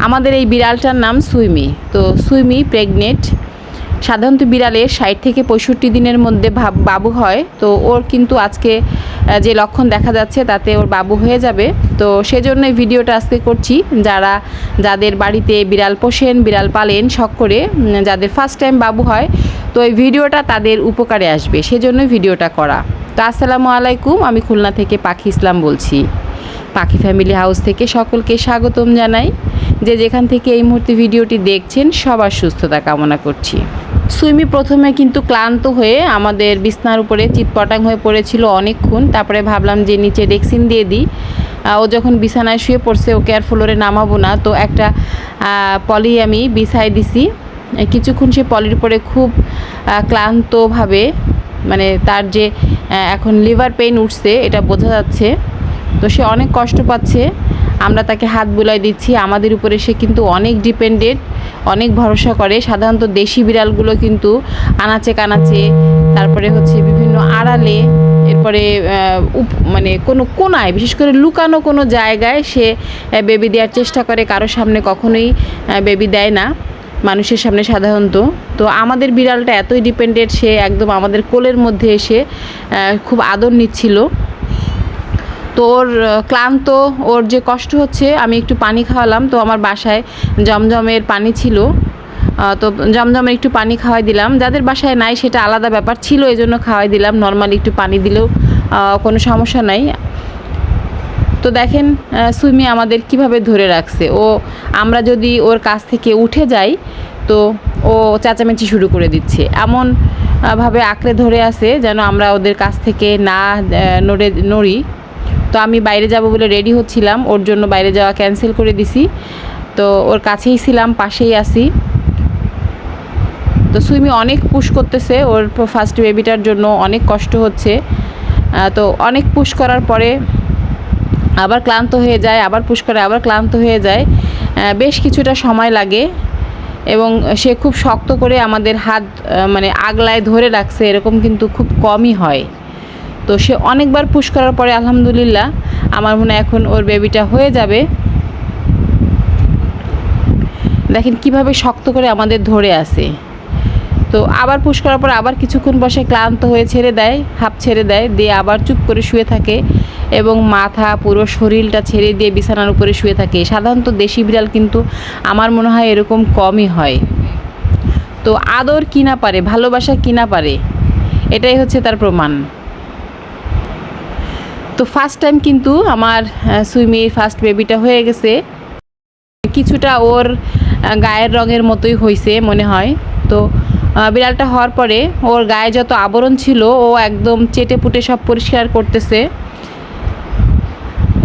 আমাদের এই বিড়ালটার নাম সুইমি। তো সুইমি প্রেগনেন্ট। সাধারণত বিড়ালের ষাট থেকে পঁয়ষট্টি দিনের মধ্যে ভাব- বাবু হয়। তো ওর কিন্তু আজকে যে লক্ষণ দেখা যাচ্ছে তাতে ওর বাবু হয়ে যাবে। তো সেজন্য এই ভিডিওটা আজকে করছি। যারা, যাদের বাড়িতে বিড়াল পোষেন, বিড়াল পালেন, শখ করে যাদের ফার্স্ট টাইম বাবু হয়, তো এই ভিডিওটা তাদের উপকারে আসবে। সেজন্যই ভিডিওটা করা। তো আসসালামু আলাইকুম, আমি খুলনা থেকে পাখি ইসলাম বলছি। পাখি ফ্যামিলি হাউস থেকে সকলকে স্বাগতম জানাই। যে যেখান থেকে এই মুহূর্তে ভিডিওটি দেখছেন, সবার সুস্থতা কামনা করছি। সুইমি প্রথমে কিন্তু ক্লান্ত হয়ে আমাদের বিছনার উপরে চিৎপটাং হয়ে পড়েছিল অনেকক্ষণ। তারপরে ভাবলাম যে নিচে ডেক্সিন দিয়ে দিই। ও যখন বিছানায় শুয়ে পড়ছে, ওকে আর ফ্লোরে নামাবো না। তো একটা পলি আমি বিছাই দিছি। কিছুক্ষণ সে পলির উপরে খুব ক্লান্তভাবে মানে তার যে এখন লিভার পেইন উঠছে, এটা বোঝা যাচ্ছে। তো সে অনেক কষ্ট পাচ্ছে। আমরা তাকে হাত বুলাই দিচ্ছি। আমাদের উপরে সে কিন্তু অনেক ডিপেন্ডেন্ট অনেক ভরসা করে। সাধারণত দেশি বিড়ালগুলো কিন্তু আনাচে কানাচে, তারপরে হচ্ছে বিভিন্ন আড়ালে, এরপরে মানে কোনো কোনায়, বিশেষ করে লুকানো কোনো জায়গায় সে বেবি দেওয়ার চেষ্টা করে। কারও সামনে কখনোই বেবি দেয় না, মানুষের সামনে সাধারণত। তো আমাদের বিড়ালটা এতই ডিপেন্ডেন্ট সে একদম আমাদের কোলের মধ্যে এসে খুব আদর নিচ্ছিল। তো ওর ক্লান্ত, ওর যে কষ্ট হচ্ছে, আমি একটু পানি খাওয়ালাম। তো আমার বাসায় জমজমের পানি ছিল। তো জমজমের একটু পানি খাওয়াই দিলাম। যাদের বাসায় নাই, সেটা আলাদা ব্যাপার ছিল এই জন্য খাওয়াই দিলাম। নর্মালি একটু পানি দিলেও কোনো সমস্যা নাই। তো দেখেন সুইমি আমাদের কীভাবে ধরে রাখছে। ও, আমরা যদি ওর কাছ থেকে উঠে যাই, তো ও চেঁচামেচি শুরু করে দিচ্ছে। এমন ভাবে আঁকড়ে ধরে আছে, যেন আমরা ওদের কাছ থেকে না নড়ে, নড়ি। তো আমি বাইরে যাব বলে রেডি হচ্ছিলাম। ওর জন্য বাইরে যাওয়া ক্যান্সেল করে দিছি। তো ওর কাছেই ছিলাম, পাশেই আসি তো সুইমি অনেক পুশ করতেছে। ওর ফার্স্ট বেবিটার জন্য অনেক কষ্ট হচ্ছে। তো অনেক পুশ করার পরে আবার ক্লান্ত হয়ে যায়, আবার পুশ করে, আবার ক্লান্ত হয়ে যায়। বেশ কিছুটা সময় লাগে এবং সে খুব শক্ত করে আমাদের হাত মানে আগলায় ধরে রাখছে। এরকম কিন্তু খুব কমই হয়। তো সে অনেকবার পুশ করার পরে আলহামদুলিল্লাহ আমার মনে এখন ওর বেবিটা হয়ে যাবে। দেখেন কীভাবে শক্ত করে আমাদের ধরে আছে। তো আবার পুশ করার পর আবার কিছুক্ষণ বসে ক্লান্ত হয়ে ছেড়ে দেয় হাফ ছেড়ে দেয়, দিয়ে আবার চুপ করে শুয়ে থাকে এবং মাথা পুরো শরীরটা ছেড়ে দিয়ে বিছানার উপরে শুয়ে থাকে। সাধারণত দেশি বিড়াল কিন্তু আমার মনে হয় এরকম কমই হয়। তো আদর কিনা পারে, ভালোবাসা কিনা পারে, এটাই হচ্ছে তার প্রমাণ। তো ফার্স্ট টাইম কিন্তু আমার সুইমির ফার্স্ট বেবিটা হয়ে গেছে। কিছুটা ওর গায়ের রঙের মতোই হয়েছে মনে হয়। তো বিড়ালটা হওয়ার পরে ওর গায়ে যত আবরণ ছিল, ও একদম চেটে পুটে সব পরিষ্কার করতেছে।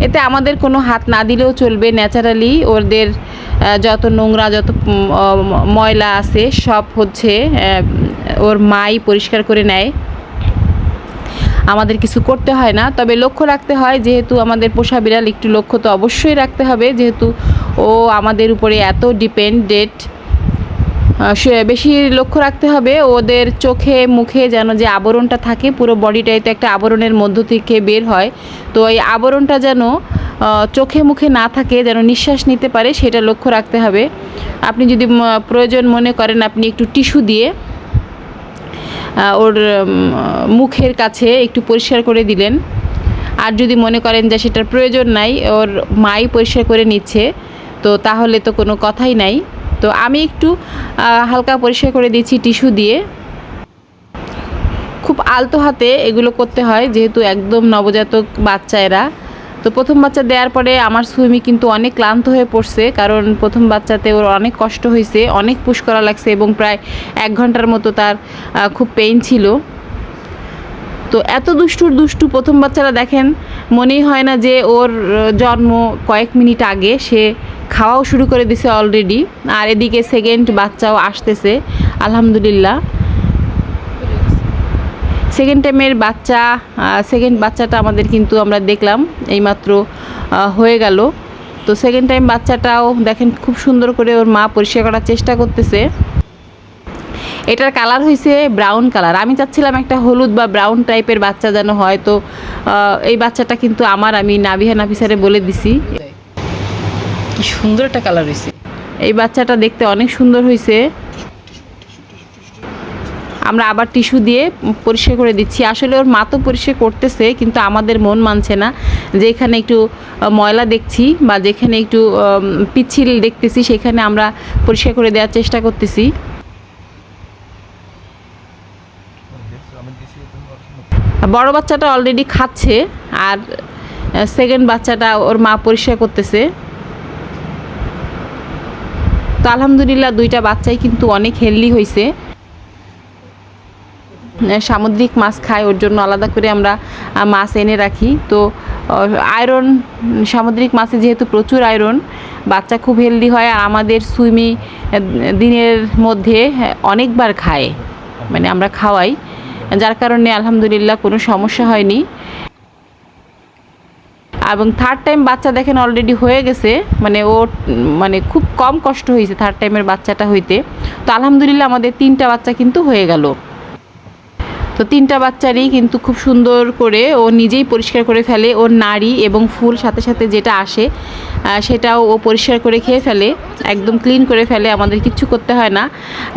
এতে আমাদের কোনো হাত না দিলেও চলবে ন্যাচারালি। ওদের যত নোংরা, যত ময়লা আছে, সব হচ্ছে ওর মাই পরিষ্কার করে নেয়। আমাদের কিছু করতে হয় না। তবে লক্ষ্য রাখতে হয়, যেহেতু আমাদের পোষা বিড়াল একটু লক্ষ্য তো অবশ্যই রাখতে হবে। যেহেতু ও আমাদের উপরে এত ডিপেন্ডেন্ট বেশি লক্ষ্য রাখতে হবে। ওদের চোখে, মুখে যেন যে আবরণটা থাকে, পুরো বডিটাই তো একটা আবরণের মধ্য থেকে বের হয়। তো এই আবরণটা যেন চোখে, মুখে না থাকে, যেন নিঃশ্বাস নিতে পারে, সেটা লক্ষ্য রাখতে হবে। আপনি যদি প্রয়োজন মনে করেন, আপনি একটু টিস্যু দিয়ে ওর মুখের কাছে একটু পরিষ্কার করে দিলেন। আর যদি মনে করেন যে সেটার প্রয়োজন নাই, ওর মাই পরিষ্কার করে নিচ্ছে, তো তাহলে তো কোনো কথাই নাই। তো আমি একটু হালকা পরিষ্কার করে দিচ্ছি টিস্যু দিয়ে। খুব আলতো হাতে এগুলো করতে হয়, যেহেতু একদম নবজাতক বাচ্চা এরা। তো প্রথম বাচ্চা দেওয়ার পরে আমার সুইমি কিন্তু অনেক ক্লান্ত হয়ে পড়ছে, কারণ প্রথম বাচ্চাতে ওর অনেক কষ্ট হয়েছে, অনেক পুশ করা লাগছে এবং প্রায় এক ঘণ্টার মতো তার খুব পেইন ছিল। তো এত দুষ্টুর দুষ্টু প্রথম বাচ্চারা দেখেন, মনেই হয় না যে ওর জন্ম কয়েক মিনিট আগে সে খাওয়াও শুরু করে দিছে অলরেডি আর এদিকে সেকেন্ড বাচ্চাও আসতেছে, আলহামদুলিল্লাহ। সেকেন্ড টাইমের বাচ্চা সেকেন্ড বাচ্চাটা আমাদের কিন্তু আমরা দেখলাম এইমাত্র হয়ে গেল। তো সেকেন্ড টাইম বাচ্চাটাও দেখেন খুব সুন্দর করে ওর মা পরিষ্কার করার চেষ্টা করতেছে। এটার কালার হয়েছে ব্রাউন কালার আমি চাচ্ছিলাম একটা হলুদ বা ব্রাউন টাইপের বাচ্চা যেন হয় তো এই বাচ্চাটা কিন্তু আমার আমি নাবিহা নাফিসারে বলে দিছি। কি সুন্দর একটা কালার হয়েছে এই বাচ্চাটা দেখতে অনেক সুন্দর হয়েছে আমরা আবার টিস্যু দিয়ে পরিষ্কার করে দিচ্ছি। আসলে ওর মা তো পরিষ্কার করতেছে, কিন্তু আমাদের মন মানছে না। যে এখানে একটু ময়লা দেখছি বা যেখানে একটু পিচ্ছিল দেখতেছি, সেখানে আমরা পরিষ্কার করে দেওয়ার চেষ্টা করতেছি। বড় বাচ্চাটা অলরেডি খাচ্ছে আর সেকেন্ড বাচ্চাটা ওর মা পরিষ্কার করতেছে। তো আলহামদুলিল্লাহ দুইটা বাচ্চাই কিন্তু অনেক হেলদি হয়েছে সামুদ্রিক মাছ খায় ওর জন্য আলাদা করে আমরা মাছ এনে রাখি। তো আয়রন সামুদ্রিক মাছে যেহেতু প্রচুর আয়রন বাচ্চা খুব হেলদি হয়, আর আমাদের সুইমি দিনের মধ্যে অনেকবার খায়। মানে আমরা খাওয়াই। যার কারণে আলহামদুলিল্লাহ কোনো সমস্যা হয়নি। এবং থার্ড টাইম বাচ্চা দেখেন অলরেডি হয়ে গেছে। মানে ও মানে খুব কম কষ্ট হয়েছে থার্ড টাইমের বাচ্চাটা হইতে। তো আলহামদুলিল্লাহ আমাদের তিনটা বাচ্চা কিন্তু হয়ে গেল। তো তিনটা বাচ্চারই কিন্তু খুব সুন্দর করে ও নিজেই পরিষ্কার করে ফেলে। ওর নাড়ি এবং ফুল সাথে সাথে যেটা আসে সেটাও ও পরিষ্কার করে খেয়ে ফেলে, একদম ক্লিন করে ফেলে, আমাদের কিচ্ছু করতে হয় না।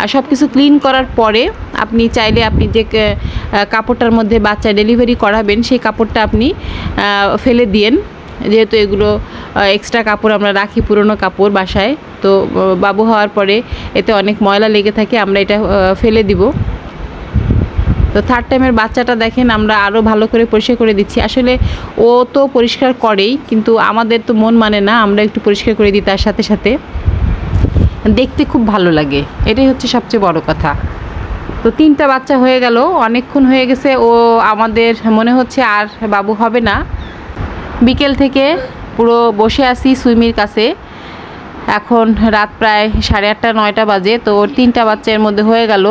আর সব কিছু ক্লিন করার পরে আপনি চাইলে আপনি যে কাপড়টার মধ্যে বাচ্চা ডেলিভারি করাবেন, সেই কাপড়টা আপনি ফেলে দিয়েন। যেহেতু এগুলো এক্সট্রা কাপড় আমরা রাখি, পুরনো কাপড় বাসায়। তো বাবু হওয়ার পরে এতে অনেক ময়লা লেগে থাকে, আমরা এটা ফেলে দিব। তো থার্ড টাইমের বাচ্চাটা দেখেন, আমরা আরও ভালো করে পরিষ্কার করে দিচ্ছি। আসলে ও তো পরিষ্কার করেই, কিন্তু আমাদের তো মন মানে না, আমরা একটু পরিষ্কার করে দিই তার সাথে সাথে। দেখতে খুব ভালো লাগে, এটাই হচ্ছে সবচেয়ে বড় কথা। তো তিনটা বাচ্চা হয়ে গেল, অনেকক্ষণ হয়ে গেছে, ও আমাদের মনে হচ্ছে আর বাবু হবে না। বিকেল থেকে পুরো বসে আছি সুইমির কাছে। এখন রাত প্রায় সাড়ে আটটা, নয়টা বাজে, তো ওর তিনটা বাচ্চার মধ্যে হয়ে গেল।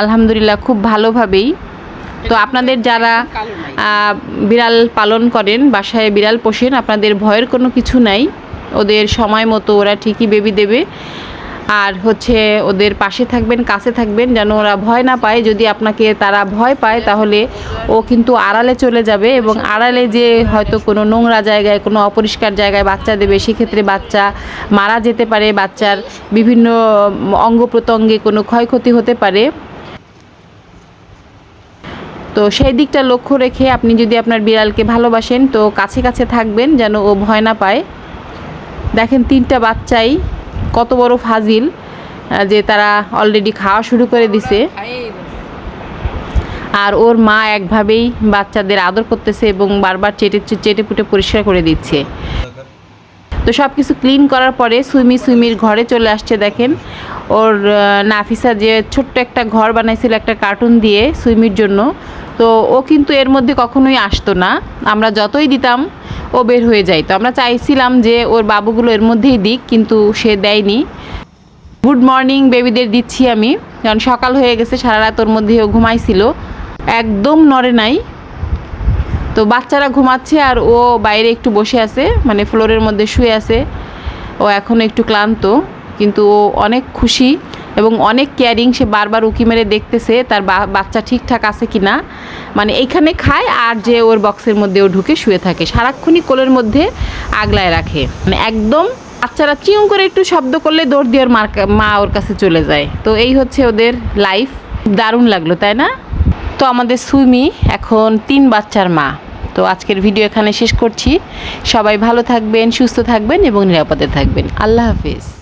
আলহামদুলিল্লাহ, খুব ভালোভাবেই। তো আপনাদের যারা বিড়াল পালন করেন, বাসায় বিড়াল পোষেন, আপনাদের ভয়ের কোনো কিছু নাই। ওদের সময় মতো ওরা ঠিকই বেবি দেবে। আর হচ্ছে ওদের পাশে থাকবেন, কাছে থাকবেন, যেন ওরা ভয় না পায়। যদি আপনাকে তারা ভয় পায়, তাহলে ও কিন্তু আড়ালে চলে যাবে এবং আড়ালে যে হয়তো কোনো নোংরা জায়গায়, কোনো অপরিষ্কার জায়গায় বাচ্চা দেবে, সেক্ষেত্রে বাচ্চা মারা যেতে পারে, বাচ্চার বিভিন্ন অঙ্গ প্রত্যঙ্গে কোনো ক্ষয়ক্ষতি হতে পারে। তো সেই দিকটা লক্ষ্য রেখে আপনি যদি আপনার বিড়ালকে ভালোবাসেন, তো কাছে কাছে থাকবেন যেন ও ভয় না পায়। দেখেন তিনটা বাচ্চাই কত বড় ফাজিল যে তারা অলরেডি খাওয়া শুরু করে দিছে। আর ওর মা একভাবেই বাচ্চাদের আদর করতেছে এবং বারবার চেটে চেটে পুটে পরিষ্কার করে দিচ্ছে। তো সব কিছু ক্লিন করার পরে সুইমি সুইমির ঘরে চলে আসছে, দেখেন। ওর নাফিসা যে ছোট্ট একটা ঘর বানাইছিল একটা কার্টুন দিয়ে সুইমির জন্য। তো ও কিন্তু এর মধ্যে কখনোই আসতো না। আমরা যতই দিতাম, ও বের হয়ে যায়। তো আমরা চাইছিলাম যে ওর বাবুগুলো এর মধ্যেই দিক, কিন্তু সে দেয়নি। গুড মর্নিং বেবিদের দিচ্ছি আমি। কারণ সকাল হয়ে গেছে, সারা রাত ওর মধ্যে ও ঘুমাইছিল। একদম নড়ে নাই। তো বাচ্চারা ঘুমাচ্ছে আর ও বাইরে একটু বসে আছে মানে ফ্লোরের মধ্যে শুয়ে আছে। ও এখন একটু ক্লান্ত, কিন্তু ও অনেক খুশি এবং অনেক কেয়ারিং সে বারবার উকি মেরে দেখতেছে তার বাচ্চা ঠিকঠাক আছে কি না মানে এইখানে খায় আর যে ওর বক্সের মধ্যে ও ঢুকে শুয়ে থাকে, সারাক্ষণই কোলের মধ্যে আগলায় রাখে। মানে একদম বাচ্চারা চিউ করে একটু শব্দ করলে দৌড় দিয়ে ওর মা ওর কাছে চলে যায়। তো এই হচ্ছে ওদের লাইফ দারুণ লাগল, তাই না? তো আমাদের সুমি এখন তিন বাচ্চার মা। তো আজকের ভিডিও এখানে শেষ করছি। সবাই ভালো থাকবেন, সুস্থ থাকবেন এবং নিরাপদে থাকবেন। আল্লাহ হাফিজ।